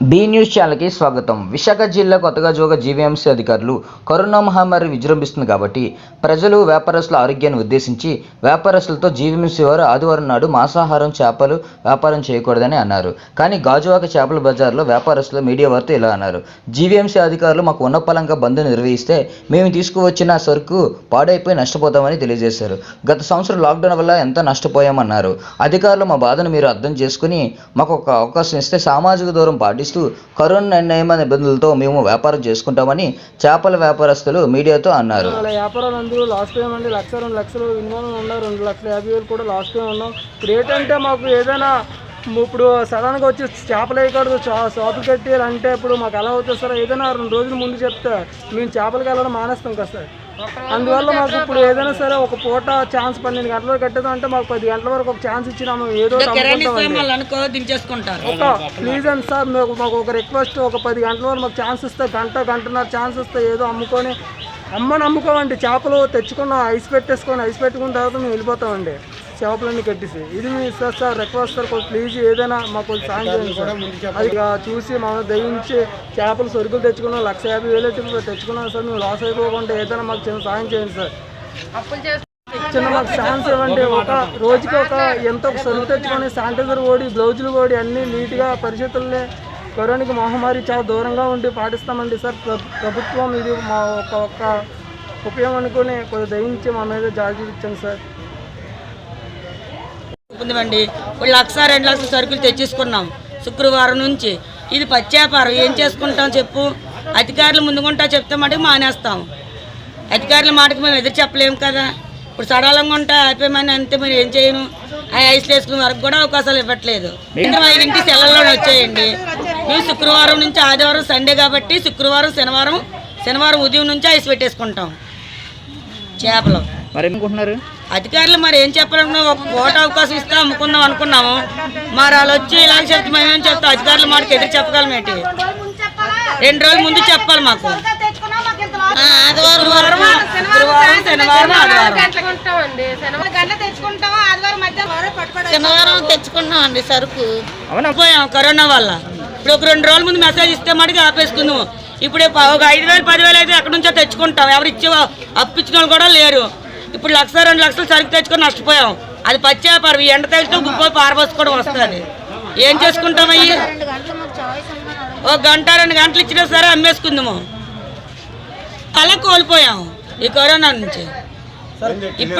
B news ఛానల్కి స్వాగతం. విశాఖ జిల్లా కొత్తగా జోగ జీవీఎంసీ అధికారులు కరోనా మహమ్మారి విజృంభిస్తుంది కాబట్టి ప్రజలు వ్యాపారస్తుల ఆరోగ్యాన్ని ఉద్దేశించి వ్యాపారస్తులతో జీవీఎంసీ వారు ఆదివారం నాడు మాంసాహారం చేపలు వ్యాపారం చేయకూడదని అన్నారు. కానీ గాజువాక చేపల బజార్లో వ్యాపారస్తులు మీడియా వారితో ఇలా అన్నారు. జీవీఎంసీ అధికారులు మాకు ఉన్నపలంగా బంద్ నిర్వహిస్తే మేము తీసుకువచ్చిన సరుకు పాడైపోయి నష్టపోతామని తెలియజేశారు. గత సంవత్సరం లాక్డౌన్ వల్ల ఎంత నష్టపోయామన్నారు. అధికారులు మా బాధను మీరు అర్థం చేసుకుని మాకు ఒక అవకాశం ఇస్తే సామాజిక దూరం పాటిస్తూ కరోనా నియమ నిబంధనలతో మేము వ్యాపారం చేసుకుంటామని చేపల వ్యాపారస్తులు మీడియాతో అన్నారు. వ్యాపారాలు అందరూ లాస్ట్ టైం అండి లక్ష రెండు లక్షలు ఇన్వాల్వ్ ఉన్నారు. రెండు లక్షల యాభై వేలు కూడా లాస్ట్ టైం ఉన్నాం. రేట్ అంటే మాకు ఏదైనా ఇప్పుడు సడన్గా వచ్చి చేపలు వేయకూడదు చా- షాపు అంటే ఇప్పుడు మాకు ఎలా అవుతుంది సార్? ఏదైనా రెండు రోజుల ముందు చెప్తే మేము చేపలకి వెళ్ళడం మానేస్తాం కదా సార్. అందువల్ల మాకు ఇప్పుడు ఏదైనా సరే ఒక పూట ఛాన్స్ పన్నెండు గంటల వరకు కట్టేది అంటే మాకు పది గంటల వరకు ఒక ఛాన్స్ ఇచ్చినాము ఏదో ఒక ప్లీజ్ అండి. సార్ మాకు మాకు ఒక రిక్వెస్ట్ ఒక పది గంటల వరకు మాకు ఛాన్స్ ఇస్తే గంట గంటన్నర ఛాన్స్ ఇస్తే ఏదో అమ్ముకొని అమ్మని అమ్ముకోమండి. చేపలు తెచ్చుకున్నాం ఐస్ పెట్టేసుకొని ఐస్ పెట్టుకున్న తర్వాత మేము వెళ్ళిపోతామండి. చేపలన్నీ కట్టేసి. ఇది మీ సార్ సార్ రిక్వెస్ట్ సార్ కొంచెం ప్లీజ్ ఏదైనా మాకు సాయం చేయండి సార్. అది ఇక చూసి మమ్మల్ని దయించి చేపలు సరుకులు తెచ్చుకున్నాం లక్ష యాభై వేలు తెచ్చుకున్నాం సార్. మేము లాస్ అయిపోకుండా ఏదైనా మాకు చిన్న సాయం చేయండి సార్. చిన్న మాకు ఛాన్స్ ఇవ్వండి. ఒక రోజుకి ఒక ఎంత సరుకు తెచ్చుకొని శానిటైజర్ ఓడి గ్లౌజులు ఓడి అన్ని నీట్గా పరిస్థితుల్ని కరోనాకి మహమ్మారి చాలా దూరంగా ఉండి పాటిస్తామండి సార్. ప్ర- ప్రభుత్వం ఇది మా ఒక ఒక్క ఉపయోగం అనుకుని కొద్దిగా దయించి మా మీద జాగ్రత్త చూపించండి సార్. ఉందండి లక్ష రెండు లక్షల సరుకులు తెచ్చేసుకున్నాం శుక్రవారం నుంచి. ఇది పచ్చేపారం. ఏం చేసుకుంటాం చెప్పు? అధికారులు ముందుకుంటా చెప్తే మటుకు మానేస్తాం. అధికారుల మాటకు మేము ఎదురు చెప్పలేము కదా. ఇప్పుడు సడలంగా ఉంటా ఆపేమని అంతే మీరు ఏం చేయను? ఆ ఐస్ వేసుకునే వరకు కూడా అవకాశాలు ఇవ్వట్లేదు. సాయంత్రం ఐదింటి సెలవుల్లో వచ్చాయండి? మేము శుక్రవారం నుంచి ఆదివారం సండే కాబట్టి శుక్రవారం శనివారం శనివారం ఉదయం నుంచి ఐస్ పెట్టేసుకుంటాం. చేపలు. మరి ఏమనుకుంటున్నారు? అధికారులు మరి ఏం చెప్పాలన్నా ఒక ఓట అవకాశం ఇస్తే అమ్ముకుందాం అనుకున్నాము. మరి వాళ్ళు వచ్చి ఇలాగ చెప్తే మేమేం చెప్తాం? అధికారులు మాకు ఎదురు చెప్పగలం ఏంటి? రెండు రోజుల ముందు చెప్పాలి మాకు. ఆదివారం శనివారం ఆదివారం. శనివారం తెచ్చుకున్నాం అండి సరుకు. పోయాం కరోనా వల్ల. ఇప్పుడు ఒక రెండు రోజుల ముందు మెసేజ్ ఇస్తే మటుకు ఆపేసుకుందాము. ఇప్పుడు ప- ఒక ఐదు వేలు పదివేలు అయితే ఎక్కడి నుంచో తెచ్చుకుంటాం. ఎవరు ఇచ్చే అప్పించిన వాళ్ళు కూడా లేరు. ఇప్పుడు లక్ష రెండు లక్షలు సరుకు తెచ్చుకొని నష్టపోయాం. అది పచ్చేపారు ఎండ తగిలితే గుప్ప పారబోసుకోవడం వస్తుంది. ఏం చేసుకుంటాం అయ్యి? రెండు గంటలు మాకు చాయిస్ ఉందని ఒక గంట రెండు గంటలు ఇచ్చినా సరే అమ్మేసుకుందాము. అలా కోల్పోయాం ఈ కరోనా నుంచి. ఇప్పుడు